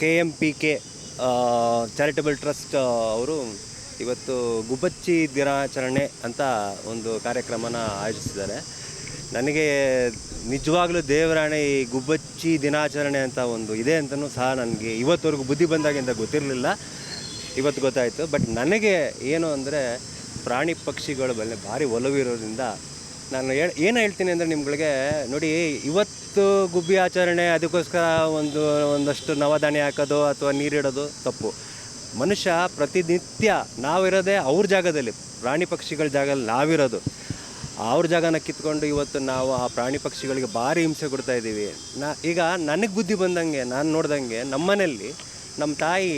K M P K charitable trust ಅವರು ಇವತ್ತು ಗುಬ್ಬಚ್ಚಿ ದಿನಾಚರಣೆ ಅಂತ ಒಂದು ಕಾರ್ಯಕ್ರಮನ ಆಯೋಜಿಸಿದ್ದಾರೆ. ನನಗೆ ನಿಜವಾಗ್ಲೂ ದೇವರಾಣೆ ಈ ಗುಬ್ಬಚ್ಚಿ ದಿನಾಚರಣೆ ಅಂತ ಒಂದು ಇದೆ ಅಂತಲೂ ಸಹ ನನಗೆ ಇವತ್ತವರೆಗೂ ಬುದ್ಧಿ ಬಂದಾಗಿಂದ ಗೊತ್ತಿರಲಿಲ್ಲ. ಇವತ್ತು ಗೊತ್ತಾಯಿತು. ಬಟ್ ನನಗೆ ಏನು ಅಂದರೆ ಪ್ರಾಣಿ ಪಕ್ಷಿಗಳ ಮೇಲೆ ಭಾರಿ ಒಲವಿರೋದ್ರಿಂದ ನಾನು ಹೇಳ, ಏನು ಹೇಳ್ತೀನಿ ಅಂದರೆ ನಿಮ್ಗಳಿಗೆ ನೋಡಿ, ಇವತ್ತು ಗುಬ್ಬಿ ಆಚರಣೆ ಅದಕ್ಕೋಸ್ಕರ ಒಂದು, ಒಂದಷ್ಟು ನವಧಾನ್ಯ ಹಾಕೋದು ಅಥವಾ ನೀರಿಡೋದು ತಪ್ಪು. ಮನುಷ್ಯ ಪ್ರತಿನಿತ್ಯ ನಾವಿರೋದೇ ಅವ್ರ ಜಾಗದಲ್ಲಿ, ಪ್ರಾಣಿ ಪಕ್ಷಿಗಳ ಜಾಗದಲ್ಲಿ ನಾವಿರೋದು. ಅವ್ರ ಜಾಗನ ಕಿತ್ಕೊಂಡು ಇವತ್ತು ನಾವು ಆ ಪ್ರಾಣಿ ಪಕ್ಷಿಗಳಿಗೆ ಭಾರಿ ಹಿಂಸೆ ಕೊಡ್ತಾ ಇದ್ದೀವಿ. ನಾ, ಈಗ ನನಗೆ ಬುದ್ಧಿ ಬಂದಂಗೆ, ನಾನು ನೋಡ್ದಂಗೆ ನಮ್ಮನೆಯಲ್ಲಿ ನಮ್ಮ ತಾಯಿ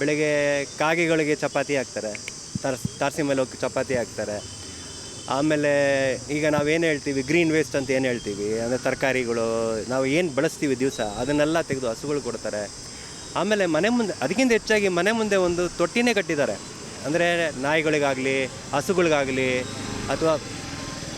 ಬೆಳಗ್ಗೆ ಕಾಗೆಗಳಿಗೆ ಚಪಾತಿ ಹಾಕ್ತಾರೆ. ತರ್ಸ್, ತಾರಸಿ ಮೇಲೆ ಹೋಗಿ ಚಪಾತಿ ಹಾಕ್ತಾರೆ. ಆಮೇಲೆ ಈಗ ನಾವು ಏನು ಹೇಳ್ತೀವಿ ಗ್ರೀನ್ ವೇಸ್ಟ್ ಅಂತ ಏನು ಹೇಳ್ತೀವಿ? ಅಂದರೆ ತರಕಾರಿಗಳು, ನಾವು ಏನು ಬಳಸ್ತೀವಿ ದಿವಸ, ಅದನ್ನೆಲ್ಲ ತೆಗೆದು ಹಸುಗಳು ಕೊಡ್ತಾರೆ. ಆಮೇಲೆ ಮನೆ ಮುಂದೆ, ಅದಕ್ಕಿಂತ ಹೆಚ್ಚಾಗಿ ಮನೆ ಮುಂದೆ ಒಂದು ತೊಟ್ಟಿನೇ ಕಟ್ಟಿದ್ದಾರೆ. ಅಂದರೆ ನಾಯಿಗಳಿಗಾಗಲಿ, ಹಸುಗಳಿಗಾಗಲಿ, ಅಥವಾ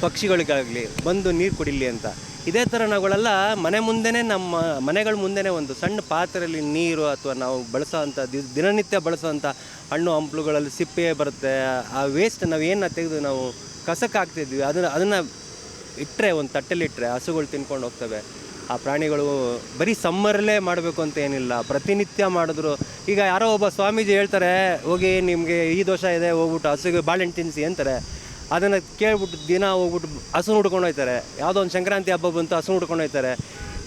ಪಕ್ಷಿಗಳಿಗಾಗಲಿ ಬಂದು ನೀರು ಕುಡಿಲಿ ಅಂತ. ಇದೇ ಥರ ನಾವುಗಳೆಲ್ಲ ಮನೆ ಮುಂದೆನೇ ನಮ್ಮ, ಮನೆಗಳ ಮುಂದೆನೇ ಒಂದು ಸಣ್ಣ ಪಾತ್ರೆಯಲ್ಲಿ ನೀರು ಅಥವಾ ನಾವು ಬಳಸೋವಂಥ ದಿ ದಿನನಿತ್ಯ ಬಳಸೋವಂಥ ಹಣ್ಣು ಹಂಪ್ಲುಗಳಲ್ಲಿ ಸಿಪ್ಪೆ ಬರುತ್ತೆ. ಆ ವೇಸ್ಟ್ ನಾವು ಏನು ತೆಗೆದು ನಾವು ಕಸಕ್ಕೆ ಹಾಕ್ತಿದ್ವಿ ಅದನ್ನು ಅದನ್ನು ಇಟ್ಟರೆ ಒಂದು ತಟ್ಟೆಲಿ ಇಟ್ಟರೆ ಹಸುಗಳು ತಿನ್ಕೊಂಡು ಹೋಗ್ತವೆ. ಆ ಪ್ರಾಣಿಗಳು ಬರೀ ಸಮ್ಮರಲ್ಲೇ ಮಾಡಬೇಕು ಅಂತ ಏನಿಲ್ಲ. ಪ್ರತಿನಿತ್ಯ ಮಾಡಿದ್ರು. ಈಗ ಯಾರೋ ಒಬ್ಬ ಸ್ವಾಮೀಜಿ ಹೇಳ್ತಾರೆ, ಹೋಗಿ ನಿಮಗೆ ಈ ದೋಷ ಇದೆ, ಹೋಗ್ಬಿಟ್ಟು ಹಸುಗೆ ಬಾಳೆಹಣ್ಣು ತಿನ್ನಿಸಿ ಅಂತಾರೆ. ಅದನ್ನು ಕೇಳ್ಬಿಟ್ಟು ದಿನ ಹೋಗ್ಬಿಟ್ಟು ಹಸು ಹುಡ್ಕೊಂಡು ಹೋಗ್ತಾರೆ ಯಾವುದೋ ಒಂದು ಸಂಕ್ರಾಂತಿ ಹಬ್ಬ ಬಂತು, ಹಸು ಹುಡ್ಕೊಂಡು ಹೋಗ್ತಾರೆ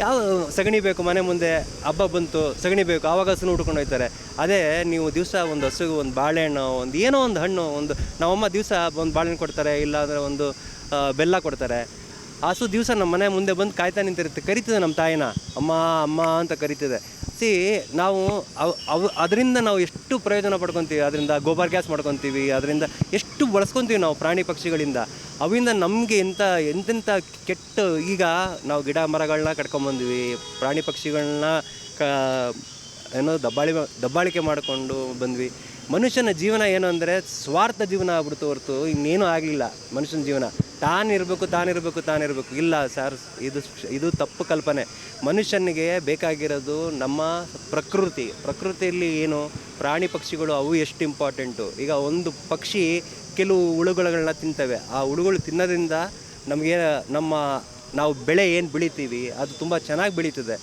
ಯಾವ ಸಗಣಿ ಬೇಕು, ಮನೆ ಮುಂದೆ ಹಬ್ಬ ಬಂತು, ಸಗಣಿ ಬೇಕು, ಆವಾಗ ಹಸುನ ಹುಡ್ಕೊಂಡು ಹೋಗ್ತಾರೆ. ಅದೇ ನೀವು ದಿವಸ ಒಂದು ಹಸುಗೆ ಒಂದು ಬಾಳೆಹಣ್ಣು, ಒಂದು ಏನೋ ಒಂದು ಹಣ್ಣು, ಒಂದು ನಮ್ಮಮ್ಮ ದಿವಸ ಒಂದು ಬಾಳೆಹಣ್ಣು ಕೊಡ್ತಾರೆ, ಇಲ್ಲಾಂದರೆ ಒಂದು ಬೆಲ್ಲ ಕೊಡ್ತಾರೆ. ಹಸು ದಿವಸ ನಮ್ಮ ಮನೆ ಮುಂದೆ ಬಂದು ಕಾಯ್ತಾ ನಿಂತಿರುತ್ತೆ. ಕರಿತದೆ ನಮ್ಮ ತಾಯಿನ. ಅಮ್ಮ ಅಮ್ಮ ಅಂತ ಕರಿತದೆ. ಸಿ ನಾವು ಅವು ಅದರಿಂದ ನಾವು ಎಷ್ಟು ಪ್ರಯೋಜನ ಪಡ್ಕೊತೀವಿ? ಅದರಿಂದ ಗೋಬರ್ ಗ್ಯಾಸ್ ಮಾಡ್ಕೊತೀವಿ, ಅದರಿಂದ ಎಷ್ಟು ಬಳಸ್ಕೊತೀವಿ ನಾವು ಪ್ರಾಣಿ ಪಕ್ಷಿಗಳಿಂದ? ಅವಿಂದ ನಮಗೆ ಎಂಥ ಎಂತೆಂಥ ಕೆಟ್ಟ ಈಗ ನಾವು ಗಿಡ ಮರಗಳನ್ನ ಕಟ್ಕೊಂಬಂದ್ವಿ, ಪ್ರಾಣಿ ಪಕ್ಷಿಗಳನ್ನ ಕ, ಏನೋ ದಬ್ಬಾಳಿ, ದಬ್ಬಾಳಿಕೆ ಮಾಡಿಕೊಂಡು ಬಂದ್ವಿ. ಮನುಷ್ಯನ ಜೀವನ ಏನು ಅಂದರೆ ಸ್ವಾರ್ಥ ಜೀವನ ಆಗ್ಬಿಡ್ತು ಹೊರತು ಇನ್ನೇನೂ ಆಗಲಿಲ್ಲ ಮನುಷ್ಯನ ಜೀವನ. ತಾನಿರಬೇಕು ತಾನಿರಬೇಕು ತಾನಿರಬೇಕು. ಇಲ್ಲ ಸರ್, ಇದು ಇದು ತಪ್ಪು ಕಲ್ಪನೆ. ಮನುಷ್ಯನಿಗೆ ಬೇಕಾಗಿರೋದು ನಮ್ಮ ಪ್ರಕೃತಿ. ಪ್ರಕೃತಿಯಲ್ಲಿ ಏನು, ಪ್ರಾಣಿ ಪಕ್ಷಿಗಳು ಅವು ಎಷ್ಟು ಇಂಪಾರ್ಟೆಂಟು ಈಗ ಒಂದು ಪಕ್ಷಿ ಕೆಲವು ಹುಳುಗಳನ್ನ ತಿಂತವೆ. ಆ ಹುಳುಗಳು ತಿನ್ನೋದ್ರಿಂದ ನಮಗೆ ನಮ್ಮ, ನಾವು ಬೆಳೆ ಏನು ಬೆಳಿತೀವಿ, ಅದು ತುಂಬ ಚೆನ್ನಾಗಿ ಬೆಳೀತದೆ.